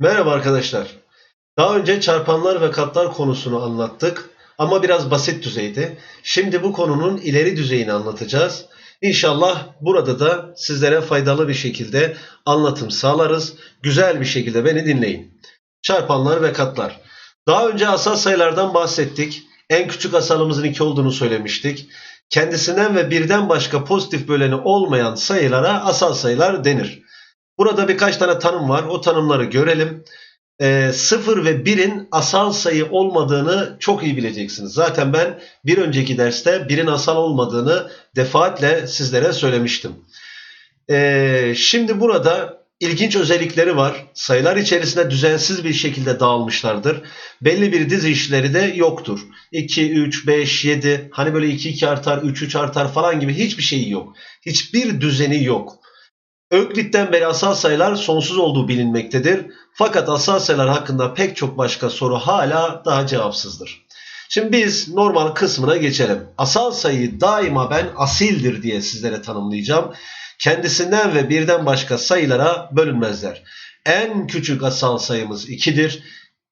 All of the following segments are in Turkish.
Merhaba arkadaşlar. Daha önce çarpanlar ve katlar konusunu anlattık ama biraz basit düzeydi. Şimdi bu konunun ileri düzeyini anlatacağız. İnşallah burada da sizlere faydalı bir şekilde anlatım sağlarız. Güzel bir şekilde beni dinleyin. Çarpanlar ve katlar. Daha önce asal sayılardan bahsettik. En küçük asalımızın 2 olduğunu söylemiştik. Kendisinden ve birden başka pozitif böleni olmayan sayılara asal sayılar denir. Burada birkaç tane tanım var. O tanımları görelim. E, 0 ve 1'in asal sayı olmadığını çok iyi bileceksiniz. Zaten ben bir önceki derste 1'in asal olmadığını defaatle sizlere söylemiştim. E, şimdi burada ilginç özellikleri var. Sayılar içerisinde düzensiz bir şekilde dağılmışlardır. Belli bir dizi işleri de yoktur. 2, 3, 5, 7 hani böyle 2, 2 artar, 3, 3 artar falan gibi hiçbir şeyi yok. Hiçbir düzeni yok. Öklit'ten beri asal sayılar sonsuz olduğu bilinmektedir. Fakat asal sayılar hakkında pek çok başka soru hala daha cevapsızdır. Şimdi biz normal kısmına geçelim. Asal sayıyı daima ben asildir diye sizlere tanımlayacağım. Kendisinden ve birden başka sayılara bölünmezler. En küçük asal sayımız 2'dir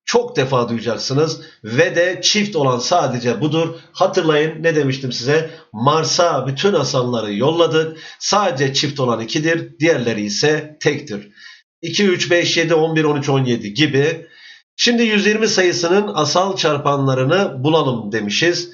çok defa duyacaksınız ve de çift olan sadece budur. Hatırlayın ne demiştim size? Mars'a bütün asalları yolladık. Sadece çift olan 2'dir. Diğerleri ise tektir. 2, 3, 5, 7, 11, 13, 17 gibi. Şimdi 120 sayısının asal çarpanlarını bulalım demişiz.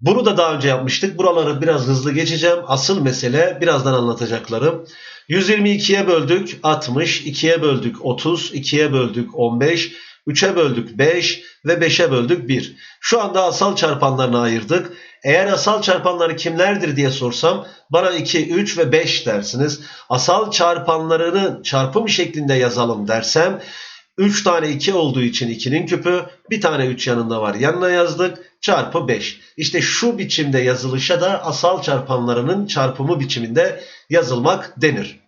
Bunu da daha önce yapmıştık. Buraları biraz hızlı geçeceğim. Asıl mesele birazdan anlatacaklarım. 122'ye böldük 60, 2'ye böldük 30, 2'ye böldük 15, 3'e böldük 5 ve 5'e böldük 1. Şu anda asal çarpanlarını ayırdık. Eğer asal çarpanları kimlerdir diye sorsam bana 2, 3 ve 5 dersiniz. Asal çarpanlarını çarpım şeklinde yazalım dersem 3 tane 2 olduğu için 2'nin küpü bir tane 3 yanında var yanına yazdık çarpı 5. İşte şu biçimde yazılışa da asal çarpanlarının çarpımı biçiminde yazılmak denir.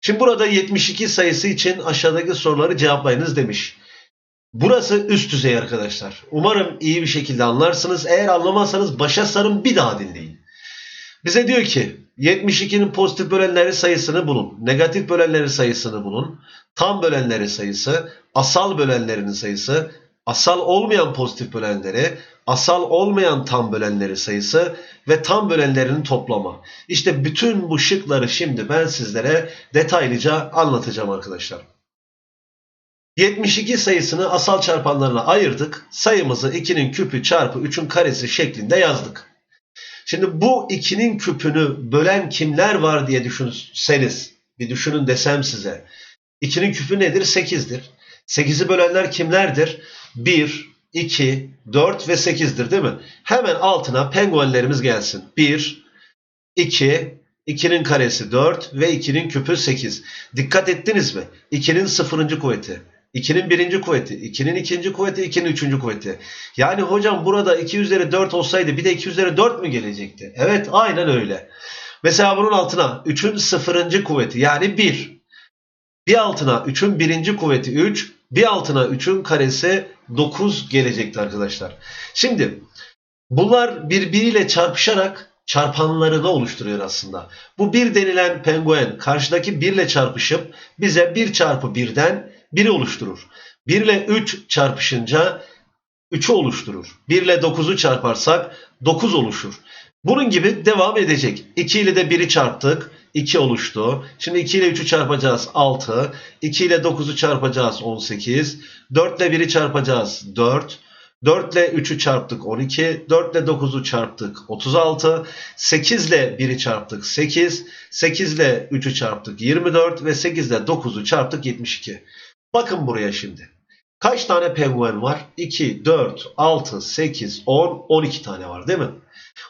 Şimdi burada 72 sayısı için aşağıdaki soruları cevaplayınız demiş. Burası üst düzey arkadaşlar. Umarım iyi bir şekilde anlarsınız. Eğer anlamazsanız başa sarın bir daha dinleyin. Bize diyor ki 72'nin pozitif bölenleri sayısını bulun. Negatif bölenleri sayısını bulun. Tam bölenleri sayısı, asal bölenlerinin sayısı, asal olmayan pozitif bölenleri, asal olmayan tam bölenleri sayısı ve tam bölenlerinin toplamı. İşte bütün bu şıkları şimdi ben sizlere detaylıca anlatacağım arkadaşlar. 72 sayısını asal çarpanlarına ayırdık. Sayımızı 2'nin küpü çarpı 3'ün karesi şeklinde yazdık. Şimdi bu 2'nin küpünü bölen kimler var diye düşünseniz, bir düşünün desem size. 2'nin küpü nedir? 8'dir. 8'i bölenler kimlerdir? 1, 2, 4 ve 8'dir değil mi? Hemen altına penguenlerimiz gelsin. 1, 2, 2'nin karesi 4 ve 2'nin küpü 8. Dikkat ettiniz mi? 2'nin sıfırıncı kuvveti. 2'nin birinci kuvveti, 2'nin ikinci kuvveti, 2'nin üçüncü kuvveti. Yani hocam burada 2 üzeri 4 olsaydı bir de 2 üzeri 4 mü gelecekti? Evet aynen öyle. Mesela bunun altına 3'ün sıfırıncı kuvveti yani 1. Bir altına 3'ün birinci kuvveti 3, bir altına 3'ün karesi 9 gelecekti arkadaşlar. Şimdi bunlar birbiriyle çarpışarak çarpanlarını oluşturuyor aslında. Bu bir denilen penguen karşıdaki 1 ile çarpışıp bize 1 çarpı 1'den 1'i oluşturur. 1 ile 3 çarpışınca 3'ü oluşturur. 1 ile 9'u çarparsak 9 oluşur. Bunun gibi devam edecek. 2 ile de 1'i çarptık. 2 oluştu. Şimdi 2 ile 3'ü çarpacağız 6. 2 ile 9'u çarpacağız 18. 4 ile 1'i çarpacağız 4. 4 ile 3'ü çarptık 12. 4 ile 9'u çarptık 36. 8 ile 1'i çarptık 8. 8 ile 3'ü çarptık 24. Ve 8 ile 9'u çarptık 72. Bakın buraya şimdi. Kaç tane penguen var? 2, 4, 6, 8, 10, 12 tane var değil mi?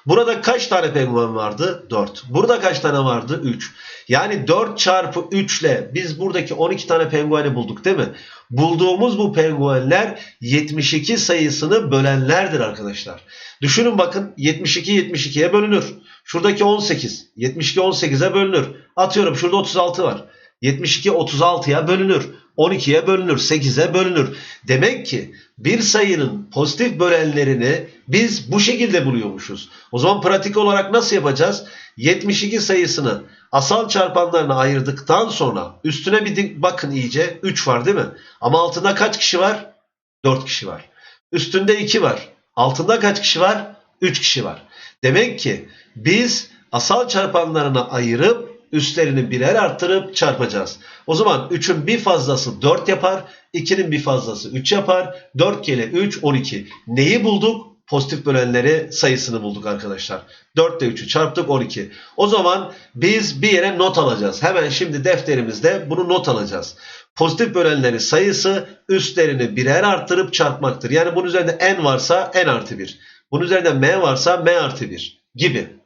Burada kaç tane penguen vardı? 4. Burada kaç tane vardı? 3. Yani 4 çarpı 3 ile biz buradaki 12 tane pengueni bulduk değil mi? Bulduğumuz bu penguenler 72 sayısını bölenlerdir arkadaşlar. Düşünün bakın 72 72'ye bölünür. Şuradaki 18 72 18'e bölünür. Atıyorum şurada 36 var. 72 36'ya bölünür. 12'ye bölünür. 8'e bölünür. Demek ki bir sayının pozitif bölenlerini biz bu şekilde buluyormuşuz. O zaman pratik olarak nasıl yapacağız? 72 sayısını asal çarpanlarına ayırdıktan sonra üstüne bir bakın iyice 3 var değil mi? Ama altında kaç kişi var? 4 kişi var. Üstünde 2 var. Altında kaç kişi var? 3 kişi var. Demek ki biz asal çarpanlarına ayırıp üstlerini birer arttırıp çarpacağız. O zaman 3'ün bir fazlası 4 yapar, 2'nin bir fazlası 3 yapar. 4 kere 3 12. Neyi bulduk? Pozitif bölenleri sayısını bulduk arkadaşlar. 4 ile 3'ü çarptık 12. O zaman biz bir yere not alacağız. Hemen şimdi defterimizde bunu not alacağız. Pozitif bölenleri sayısı üstlerini birer arttırıp çarpmaktır. Yani bunun üzerinde n varsa n artı 1. Bunun üzerinde m varsa m artı 1 gibi.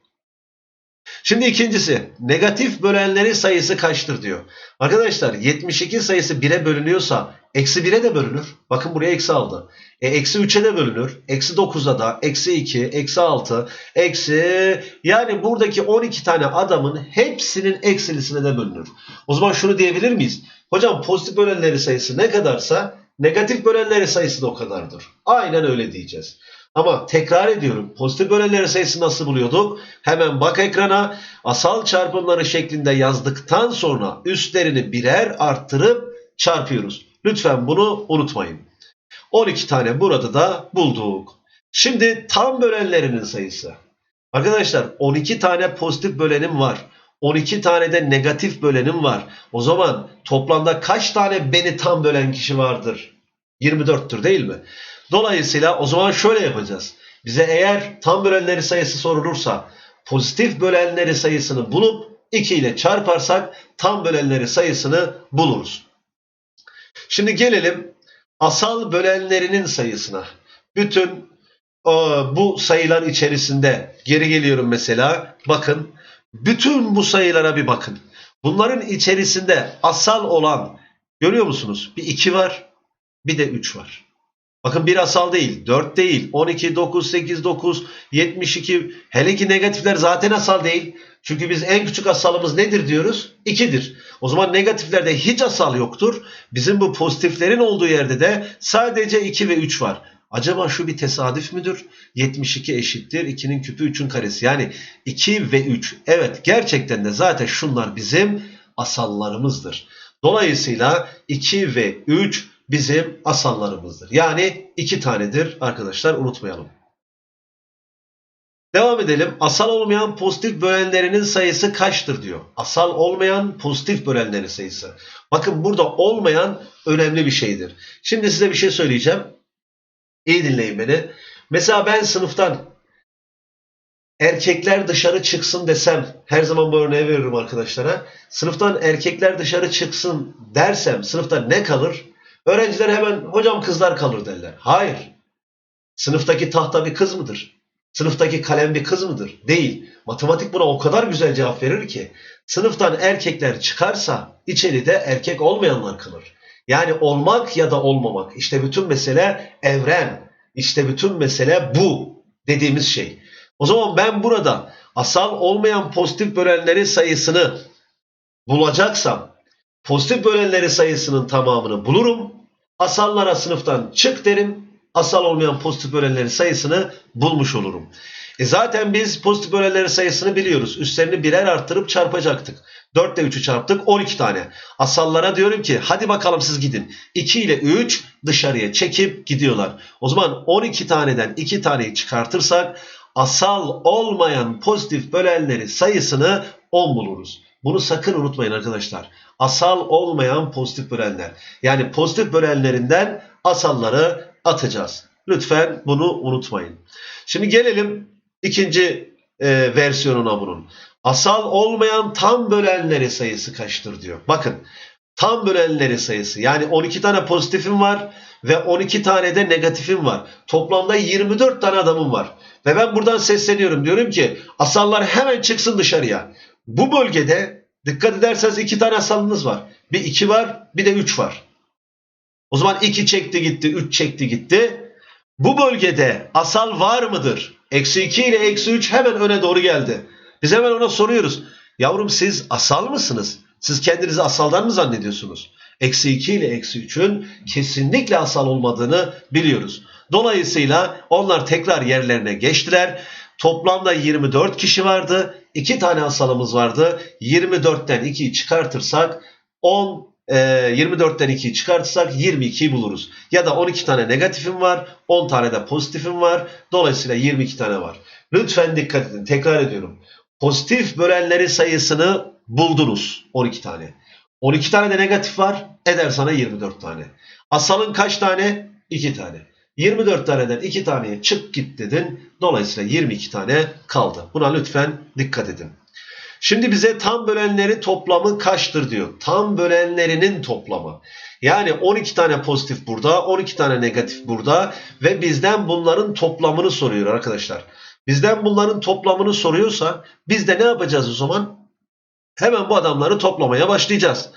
Şimdi ikincisi negatif bölenleri sayısı kaçtır diyor. Arkadaşlar 72 sayısı 1'e bölünüyorsa eksi 1'e de bölünür. Bakın buraya eksi aldı. E, eksi 3'e de bölünür. Eksi 9'a da eksi 2, eksi 6, eksi yani buradaki 12 tane adamın hepsinin eksilisine de bölünür. O zaman şunu diyebilir miyiz? Hocam pozitif bölenleri sayısı ne kadarsa negatif bölenleri sayısı da o kadardır. Aynen öyle diyeceğiz. Ama tekrar ediyorum pozitif bölenleri sayısı nasıl buluyorduk? Hemen bak ekrana asal çarpımları şeklinde yazdıktan sonra üstlerini birer arttırıp çarpıyoruz. Lütfen bunu unutmayın. 12 tane burada da bulduk. Şimdi tam bölenlerinin sayısı. Arkadaşlar 12 tane pozitif bölenim var. 12 tane de negatif bölenim var. O zaman toplamda kaç tane beni tam bölen kişi vardır? 24'tür değil mi? Dolayısıyla o zaman şöyle yapacağız. Bize eğer tam bölenleri sayısı sorulursa pozitif bölenleri sayısını bulup 2 ile çarparsak tam bölenleri sayısını buluruz. Şimdi gelelim asal bölenlerinin sayısına. Bütün e, bu sayılar içerisinde geri geliyorum mesela. Bakın bütün bu sayılara bir bakın. Bunların içerisinde asal olan görüyor musunuz? Bir 2 var bir de 3 var. Bakın bir asal değil, 4 değil, 12, 9, 8, 9, 72. Hele ki negatifler zaten asal değil. Çünkü biz en küçük asalımız nedir diyoruz? 2'dir. O zaman negatiflerde hiç asal yoktur. Bizim bu pozitiflerin olduğu yerde de sadece 2 ve 3 var. Acaba şu bir tesadüf müdür? 72 eşittir 2'nin küpü 3'ün karesi. Yani 2 ve 3. Evet gerçekten de zaten şunlar bizim asallarımızdır. Dolayısıyla 2 ve 3 bizim asallarımızdır. Yani 2 tanedir arkadaşlar unutmayalım. Devam edelim. Asal olmayan pozitif bölenlerinin sayısı kaçtır diyor. Asal olmayan pozitif bölenlerin sayısı. Bakın burada olmayan önemli bir şeydir. Şimdi size bir şey söyleyeceğim. İyi dinleyin beni. Mesela ben sınıftan erkekler dışarı çıksın desem, her zaman bu örneği veriyorum arkadaşlara. Sınıftan erkekler dışarı çıksın dersem sınıfta ne kalır? Öğrenciler hemen hocam kızlar kalır derler. Hayır. Sınıftaki tahta bir kız mıdır? Sınıftaki kalem bir kız mıdır? Değil. Matematik buna o kadar güzel cevap verir ki sınıftan erkekler çıkarsa içeride erkek olmayanlar kalır. Yani olmak ya da olmamak. İşte bütün mesele evren. İşte bütün mesele bu dediğimiz şey. O zaman ben burada asal olmayan pozitif bölenlerin sayısını bulacaksam pozitif bölenleri sayısının tamamını bulurum. Asallara sınıftan çık derim. Asal olmayan pozitif bölenlerin sayısını bulmuş olurum. E zaten biz pozitif bölenlerin sayısını biliyoruz. Üstlerini birer arttırıp çarpacaktık. 4 ile 3'ü çarptık 12 tane. Asallara diyorum ki hadi bakalım siz gidin. 2 ile 3 dışarıya çekip gidiyorlar. O zaman 12 taneden 2 taneyi çıkartırsak asal olmayan pozitif bölenleri sayısını 10 buluruz. Bunu sakın unutmayın arkadaşlar. Asal olmayan pozitif bölenler. Yani pozitif bölenlerinden asalları atacağız. Lütfen bunu unutmayın. Şimdi gelelim ikinci e, versiyonuna bunun. Asal olmayan tam bölenleri sayısı kaçtır diyor. Bakın tam bölenleri sayısı yani 12 tane pozitifim var ve 12 tane de negatifim var. Toplamda 24 tane adamım var. Ve ben buradan sesleniyorum diyorum ki asallar hemen çıksın dışarıya. Bu bölgede dikkat ederseniz iki tane asalınız var. Bir 2 var bir de 3 var. O zaman 2 çekti gitti 3 çekti gitti. Bu bölgede asal var mıdır? Eksi 2 ile eksi 3 hemen öne doğru geldi. Biz hemen ona soruyoruz. Yavrum siz asal mısınız? Siz kendinizi asaldan mı zannediyorsunuz? Eksi 2 ile eksi 3'ün kesinlikle asal olmadığını biliyoruz. Dolayısıyla onlar tekrar yerlerine geçtiler. Toplamda 24 kişi vardı. 2 tane asalımız vardı. 24'ten 2'yi çıkartırsak 10 e, 24'ten 2'yi çıkartırsak 22'yi buluruz. Ya da 12 tane negatifim var, 10 tane de pozitifim var. Dolayısıyla 22 tane var. Lütfen dikkat edin. Tekrar ediyorum. Pozitif bölenleri sayısını buldunuz. 12 tane. 12 tane de negatif var. Eder sana 24 tane. Asalın kaç tane? 2 tane. 24 taneden 2 taneye çık git dedin. Dolayısıyla 22 tane kaldı. Buna lütfen dikkat edin. Şimdi bize tam bölenleri toplamı kaçtır diyor. Tam bölenlerinin toplamı. Yani 12 tane pozitif burada, 12 tane negatif burada ve bizden bunların toplamını soruyor arkadaşlar. Bizden bunların toplamını soruyorsa biz de ne yapacağız o zaman? Hemen bu adamları toplamaya başlayacağız.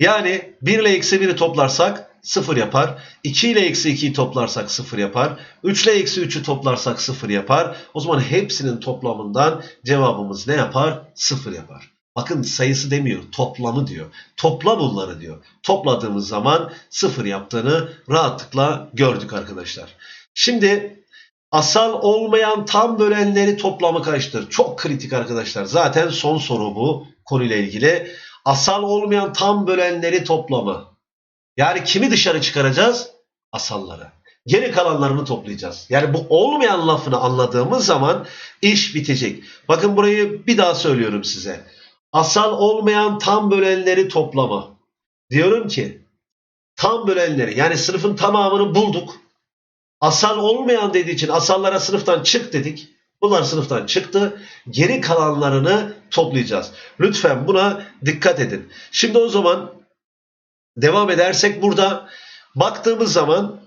Yani 1 ile eksi 1'i toplarsak 0 yapar. 2 ile eksi 2'yi toplarsak 0 yapar. 3 ile eksi 3'ü toplarsak 0 yapar. O zaman hepsinin toplamından cevabımız ne yapar? 0 yapar. Bakın sayısı demiyor, toplamı diyor. Topla bunları diyor. Topladığımız zaman 0 yaptığını rahatlıkla gördük arkadaşlar. Şimdi asal olmayan tam bölenleri toplamı kaçtır? Çok kritik arkadaşlar. Zaten son soru bu konuyla ilgili. Asal olmayan tam bölenleri toplamı. Yani kimi dışarı çıkaracağız? Asalları. Geri kalanlarını toplayacağız. Yani bu olmayan lafını anladığımız zaman iş bitecek. Bakın burayı bir daha söylüyorum size. Asal olmayan tam bölenleri toplama. Diyorum ki tam bölenleri yani sınıfın tamamını bulduk. Asal olmayan dediği için asallara sınıftan çık dedik. Bunlar sınıftan çıktı. Geri kalanlarını toplayacağız. Lütfen buna dikkat edin. Şimdi o zaman devam edersek burada baktığımız zaman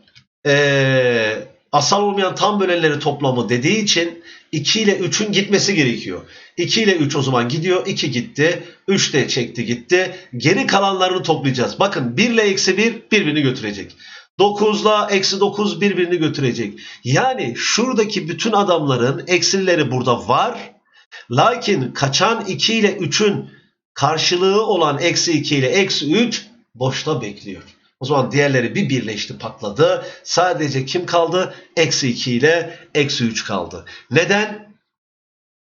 ee, asal olmayan tam bölenleri toplamı dediği için 2 ile 3'ün gitmesi gerekiyor. 2 ile 3 o zaman gidiyor. 2 gitti. 3 de çekti gitti. Geri kalanlarını toplayacağız. Bakın 1 ile eksi 1 birbirini götürecek. 9 ile eksi 9 birbirini götürecek. Yani şuradaki bütün adamların eksileri burada var. Lakin kaçan 2 ile 3'ün karşılığı olan eksi 2 ile eksi 3 boşta bekliyor. O zaman diğerleri bir birleşti patladı. Sadece kim kaldı? Eksi 2 ile eksi 3 kaldı. Neden?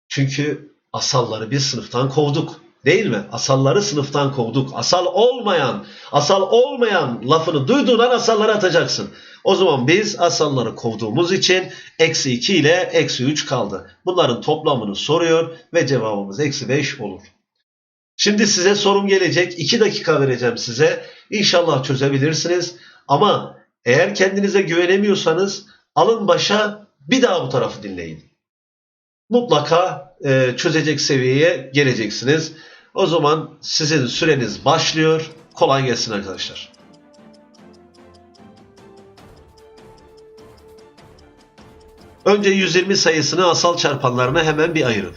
Çünkü asalları bir sınıftan kovduk. Değil mi? Asalları sınıftan kovduk. Asal olmayan, asal olmayan lafını duyduğun an asalları atacaksın. O zaman biz asalları kovduğumuz için eksi 2 ile eksi 3 kaldı. Bunların toplamını soruyor ve cevabımız eksi 5 olur. Şimdi size sorum gelecek. 2 dakika vereceğim size. İnşallah çözebilirsiniz. Ama eğer kendinize güvenemiyorsanız alın başa bir daha bu tarafı dinleyin. Mutlaka e, çözecek seviyeye geleceksiniz. O zaman sizin süreniz başlıyor. Kolay gelsin arkadaşlar. Önce 120 sayısını asal çarpanlarına hemen bir ayırın.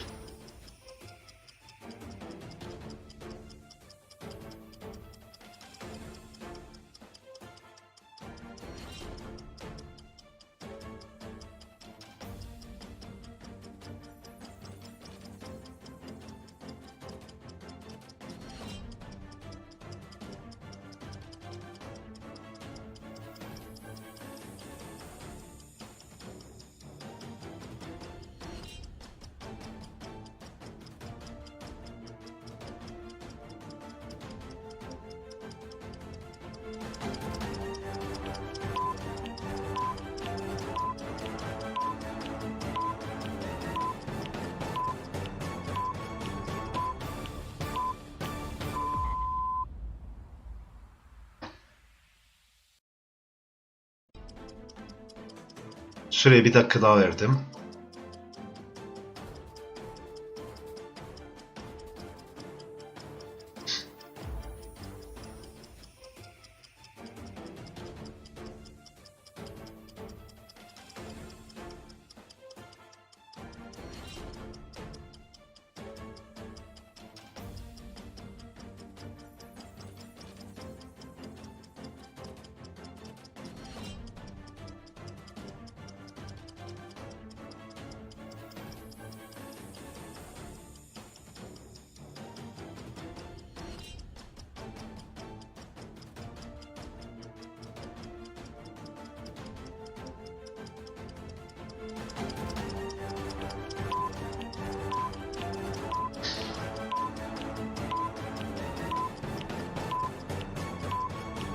Süreye bir dakika daha verdim.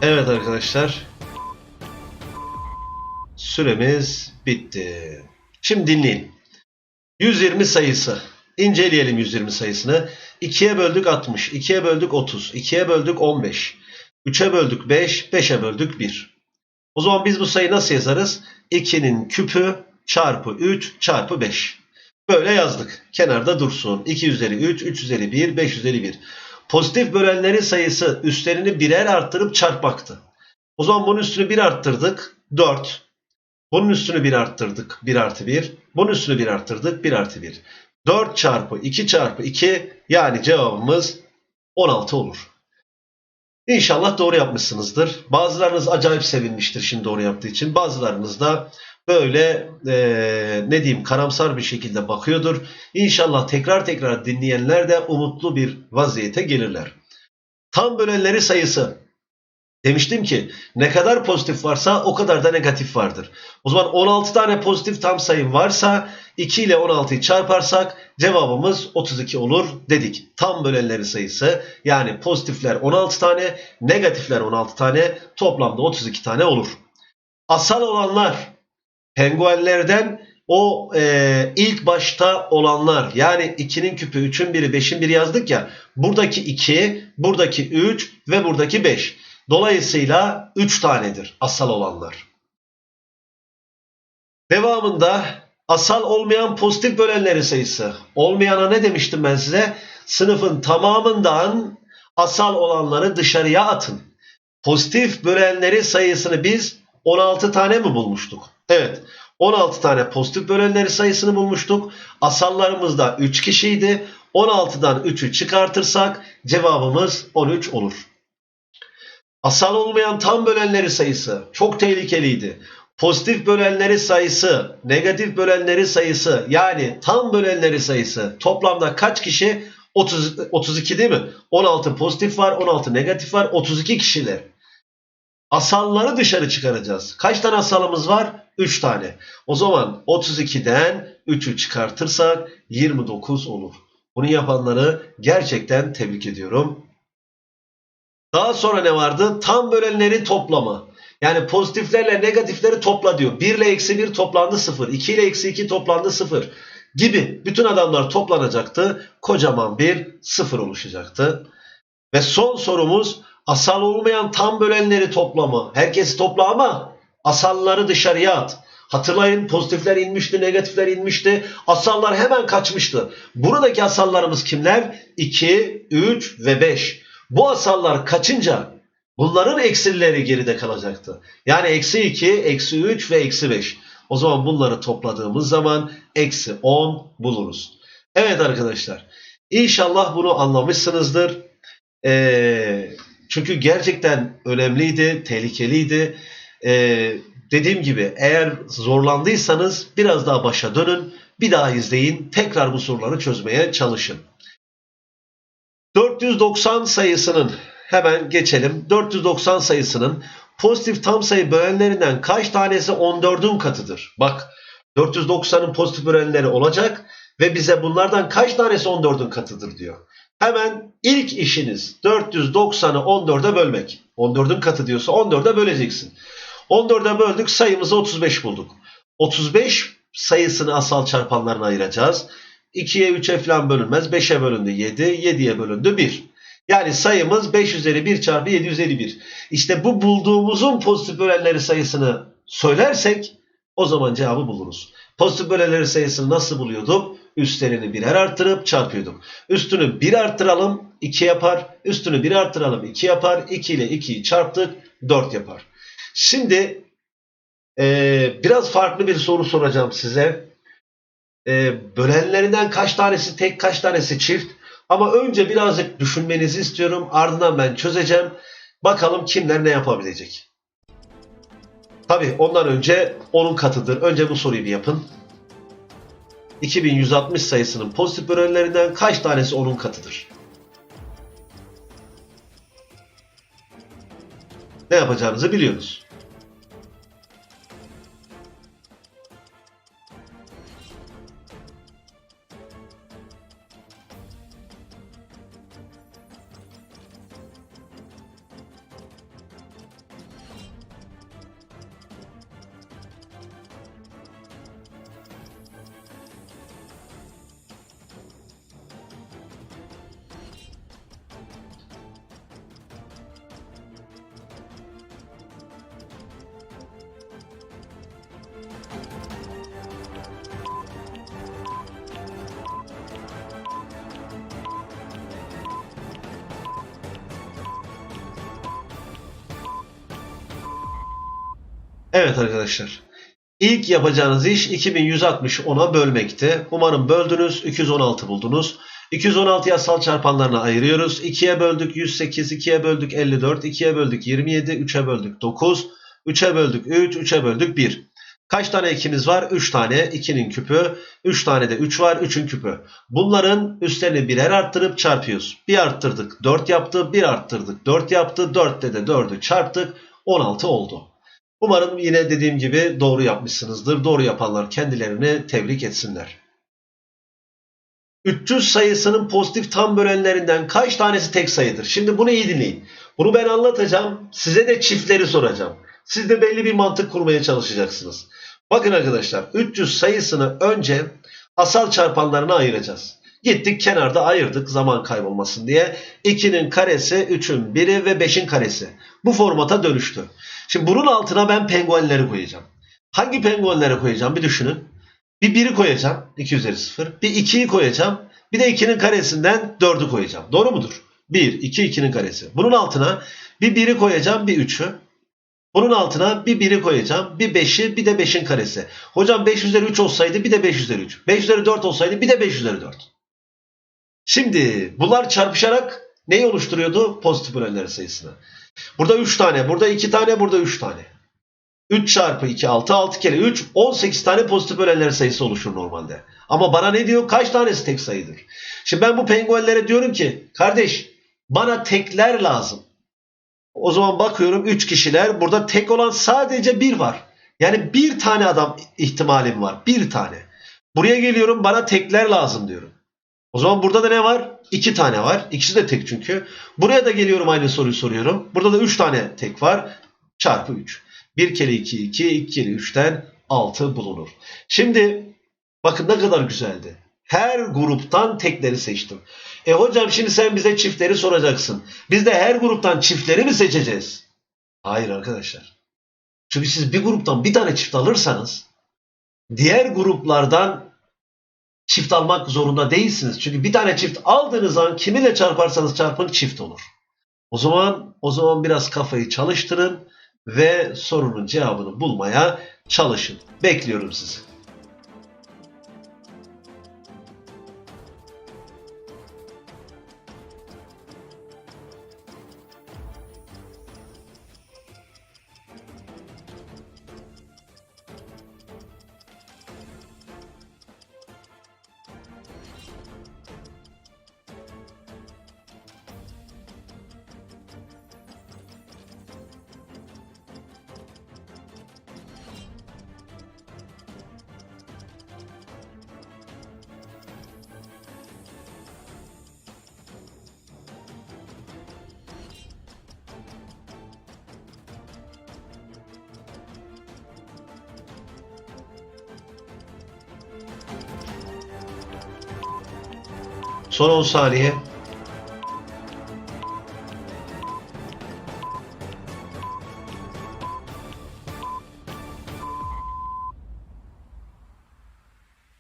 Evet arkadaşlar. Süremiz bitti. Şimdi dinleyin. 120 sayısı. İnceleyelim 120 sayısını. 2'ye böldük 60, 2'ye böldük 30, 2'ye böldük 15, 3'e böldük 5, 5'e böldük 1. O zaman biz bu sayıyı nasıl yazarız? 2'nin küpü çarpı 3 çarpı 5. Böyle yazdık. Kenarda dursun. 2 üzeri 3, 3 üzeri 1, 5 üzeri 1. Pozitif bölenlerin sayısı üstlerini birer arttırıp çarpmaktı. O zaman bunun üstünü 1 arttırdık. 4. Bunun üstünü 1 arttırdık. 1 artı 1. Bunun üstünü 1 arttırdık. 1 artı 1. 4 çarpı 2 çarpı 2 yani cevabımız 16 olur. İnşallah doğru yapmışsınızdır. Bazılarınız acayip sevinmiştir şimdi doğru yaptığı için. Bazılarınız da böyle eee, ne diyeyim karamsar bir şekilde bakıyordur. İnşallah tekrar tekrar dinleyenler de umutlu bir vaziyete gelirler. Tam bölenleri sayısı. Demiştim ki ne kadar pozitif varsa o kadar da negatif vardır. O zaman 16 tane pozitif tam sayım varsa 2 ile 16'yı çarparsak cevabımız 32 olur dedik. Tam bölenleri sayısı yani pozitifler 16 tane, negatifler 16 tane toplamda 32 tane olur. Asal olanlar penguenlerden o e, ilk başta olanlar yani 2'nin küpü 3'ün biri 5'in biri yazdık ya buradaki 2, buradaki 3 ve buradaki 5. Dolayısıyla 3 tanedir asal olanlar. Devamında asal olmayan pozitif bölenleri sayısı. Olmayana ne demiştim ben size? Sınıfın tamamından asal olanları dışarıya atın. Pozitif bölenleri sayısını biz 16 tane mi bulmuştuk? Evet. 16 tane pozitif bölenleri sayısını bulmuştuk. Asallarımız da 3 kişiydi. 16'dan 3'ü çıkartırsak cevabımız 13 olur. Asal olmayan tam bölenleri sayısı çok tehlikeliydi. Pozitif bölenleri sayısı, negatif bölenleri sayısı yani tam bölenleri sayısı toplamda kaç kişi? 30, 32 değil mi? 16 pozitif var, 16 negatif var, 32 kişiler. Asalları dışarı çıkaracağız. Kaç tane asalımız var? 3 tane. O zaman 32'den 3'ü çıkartırsak 29 olur. Bunu yapanları gerçekten tebrik ediyorum. Daha sonra ne vardı? Tam bölenleri toplamı. Yani pozitiflerle negatifleri topla diyor. 1 ile eksi 1 toplandı 0. 2 ile eksi 2 toplandı 0. Gibi bütün adamlar toplanacaktı. Kocaman bir 0 oluşacaktı. Ve son sorumuz asal olmayan tam bölenleri toplamı. Herkes topla ama asalları dışarıya at. Hatırlayın pozitifler inmişti, negatifler inmişti. Asallar hemen kaçmıştı. Buradaki asallarımız kimler? 2, 3 ve 5. Bu asallar kaçınca bunların eksileri geride kalacaktı. Yani eksi 2, eksi 3 ve eksi 5. O zaman bunları topladığımız zaman eksi 10 buluruz. Evet arkadaşlar. İnşallah bunu anlamışsınızdır. Ee, çünkü gerçekten önemliydi, tehlikeliydi. Ee, dediğim gibi eğer zorlandıysanız biraz daha başa dönün. Bir daha izleyin. Tekrar bu soruları çözmeye çalışın. 490 sayısının hemen geçelim. 490 sayısının pozitif tam sayı bölenlerinden kaç tanesi 14'ün katıdır? Bak 490'ın pozitif bölenleri olacak ve bize bunlardan kaç tanesi 14'ün katıdır diyor. Hemen ilk işiniz 490'ı 14'e bölmek. 14'ün katı diyorsa 14'e böleceksin. 14'e böldük sayımızı 35 bulduk. 35 sayısını asal çarpanlarına ayıracağız. 2'ye 3'e falan bölünmez. 5'e bölündü 7, 7'ye bölündü 1. Yani sayımız 5 üzeri 1 çarpı 7 üzeri 1. İşte bu bulduğumuzun pozitif bölenleri sayısını söylersek o zaman cevabı buluruz. Pozitif bölenleri sayısını nasıl buluyorduk? Üstlerini birer arttırıp çarpıyorduk. Üstünü 1 arttıralım 2 yapar. Üstünü 1 arttıralım 2 yapar. 2 ile 2'yi çarptık 4 yapar. Şimdi e, biraz farklı bir soru soracağım size. E, bölenlerinden kaç tanesi tek kaç tanesi çift? Ama önce birazcık düşünmenizi istiyorum. Ardından ben çözeceğim. Bakalım kimler ne yapabilecek. Tabii ondan önce onun katıdır. Önce bu soruyu bir yapın. 2160 sayısının pozitif bölenlerinden kaç tanesi onun katıdır? Ne yapacağınızı biliyorsunuz. Evet arkadaşlar. İlk yapacağınız iş 2160 10'a bölmekti. Umarım böldünüz. 216 buldunuz. 216 asal çarpanlarına ayırıyoruz. 2'ye böldük 108, 2'ye böldük 54, 2'ye böldük 27, 3'e böldük 9, 3'e böldük 3, 3'e böldük 1. Kaç tane 2'miz var? 3 tane. 2'nin küpü. 3 tane de 3 var. 3'ün küpü. Bunların üstlerini birer arttırıp çarpıyoruz. Bir arttırdık 4 yaptı. Bir arttırdık 4 yaptı. 4'te de 4'ü çarptık. 16 oldu. Umarım yine dediğim gibi doğru yapmışsınızdır. Doğru yapanlar kendilerini tebrik etsinler. 300 sayısının pozitif tam bölenlerinden kaç tanesi tek sayıdır? Şimdi bunu iyi dinleyin. Bunu ben anlatacağım. Size de çiftleri soracağım. Siz de belli bir mantık kurmaya çalışacaksınız. Bakın arkadaşlar 300 sayısını önce asal çarpanlarına ayıracağız. Gittik kenarda ayırdık zaman kaybolmasın diye. 2'nin karesi, 3'ün biri ve 5'in karesi. Bu formata dönüştü. Şimdi bunun altına ben penguenleri koyacağım. Hangi penguenleri koyacağım bir düşünün. Bir 1'i koyacağım 2 üzeri 0. Bir 2'yi koyacağım. Bir de 2'nin karesinden 4'ü koyacağım. Doğru mudur? 1, 2, 2'nin karesi. Bunun altına bir 1'i koyacağım bir 3'ü. Bunun altına bir 1'i koyacağım. Bir 5'i bir de 5'in karesi. Hocam 5 üzeri 3 olsaydı bir de 5 üzeri 3. 5 üzeri 4 olsaydı bir de 5 üzeri 4. Şimdi bunlar çarpışarak neyi oluşturuyordu? Pozitif bölenler sayısını. Burada 3 tane, burada 2 tane, burada 3 tane. 3 çarpı 2 6, 6 kere 3 18 tane pozitif bölenler sayısı oluşur normalde. Ama bana ne diyor? Kaç tanesi tek sayıdır? Şimdi ben bu penguenlere diyorum ki kardeş bana tekler lazım. O zaman bakıyorum 3 kişiler. Burada tek olan sadece bir var. Yani bir tane adam ihtimalim var. Bir tane. Buraya geliyorum bana tekler lazım diyorum. O zaman burada da ne var? 2 tane var. İkisi de tek çünkü. Buraya da geliyorum aynı soruyu soruyorum. Burada da 3 tane tek var. Çarpı 3. 1 kere 2 2, 2 kere 3'ten 6 bulunur. Şimdi bakın ne kadar güzeldi. Her gruptan tekleri seçtim. E hocam şimdi sen bize çiftleri soracaksın. Biz de her gruptan çiftleri mi seçeceğiz? Hayır arkadaşlar. Çünkü siz bir gruptan bir tane çift alırsanız diğer gruplardan çift almak zorunda değilsiniz. Çünkü bir tane çift aldığınız an kiminle çarparsanız çarpın çift olur. O zaman o zaman biraz kafayı çalıştırın ve sorunun cevabını bulmaya çalışın. Bekliyorum sizi. Son 10 saniye.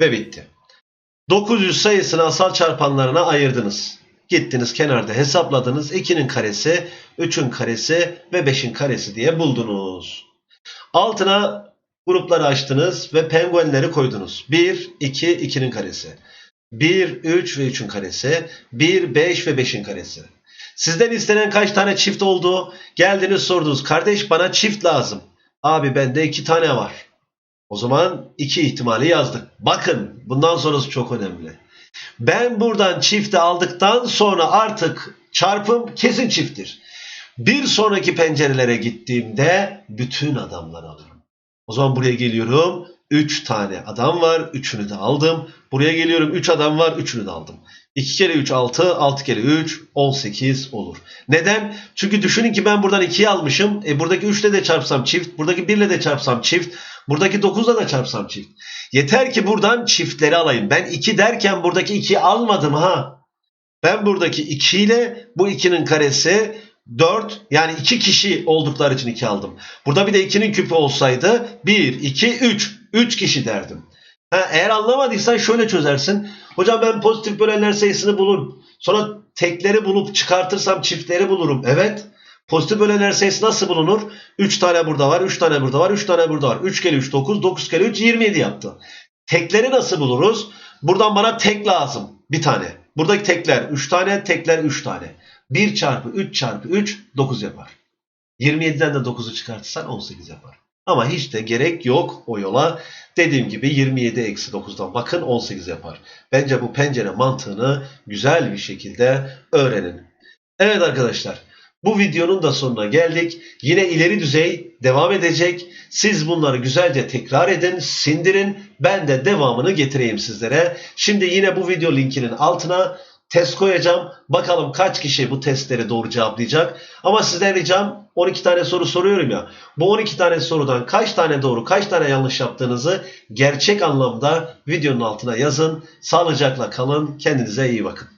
Ve bitti. 900 sayısını asal çarpanlarına ayırdınız. Gittiniz kenarda hesapladınız. 2'nin karesi, 3'ün karesi ve 5'in karesi diye buldunuz. Altına grupları açtınız ve penguenleri koydunuz. 1, 2, 2'nin karesi. 1, 3 ve 3'ün karesi. 1, 5 ve 5'in karesi. Sizden istenen kaç tane çift oldu? Geldiniz sordunuz. Kardeş bana çift lazım. Abi bende 2 tane var. O zaman iki ihtimali yazdık. Bakın bundan sonrası çok önemli. Ben buradan çifti aldıktan sonra artık çarpım kesin çifttir. Bir sonraki pencerelere gittiğimde bütün adamları alırım. O zaman buraya geliyorum. 3 tane adam var. Üçünü de aldım. Buraya geliyorum. 3 adam var. Üçünü de aldım. 2 kere 3 6. 6 kere 3 18 olur. Neden? Çünkü düşünün ki ben buradan 2'yi almışım. E buradaki 3 ile de çarpsam çift. Buradaki 1 ile de çarpsam çift. Buradaki 9 ile de çarpsam çift. Yeter ki buradan çiftleri alayım. Ben 2 derken buradaki 2'yi almadım ha. Ben buradaki 2 ile bu 2'nin karesi 4 yani 2 kişi oldukları için 2 aldım. Burada bir de 2'nin küpü olsaydı 1, 2, 3. 3 kişi derdim. Ha, eğer anlamadıysan şöyle çözersin. Hocam ben pozitif bölenler sayısını bulur. Sonra tekleri bulup çıkartırsam çiftleri bulurum. Evet. Pozitif bölenler sayısı nasıl bulunur? 3 tane burada var, 3 tane burada var, 3 tane burada var. 3 kere 3 9, 9 kere 3 27 yaptı. Tekleri nasıl buluruz? Buradan bana tek lazım. Bir tane. Buradaki tekler 3 tane, tekler 3 tane. 1 çarpı 3 çarpı 3 9 yapar. 27'den de 9'u çıkartırsan 18 yapar. Ama hiç de gerek yok o yola. Dediğim gibi 27 eksi 9'dan bakın 18 yapar. Bence bu pencere mantığını güzel bir şekilde öğrenin. Evet arkadaşlar bu videonun da sonuna geldik. Yine ileri düzey devam edecek. Siz bunları güzelce tekrar edin, sindirin. Ben de devamını getireyim sizlere. Şimdi yine bu video linkinin altına test koyacağım. Bakalım kaç kişi bu testleri doğru cevaplayacak. Ama sizden ricam 12 tane soru soruyorum ya. Bu 12 tane sorudan kaç tane doğru kaç tane yanlış yaptığınızı gerçek anlamda videonun altına yazın. Sağlıcakla kalın. Kendinize iyi bakın.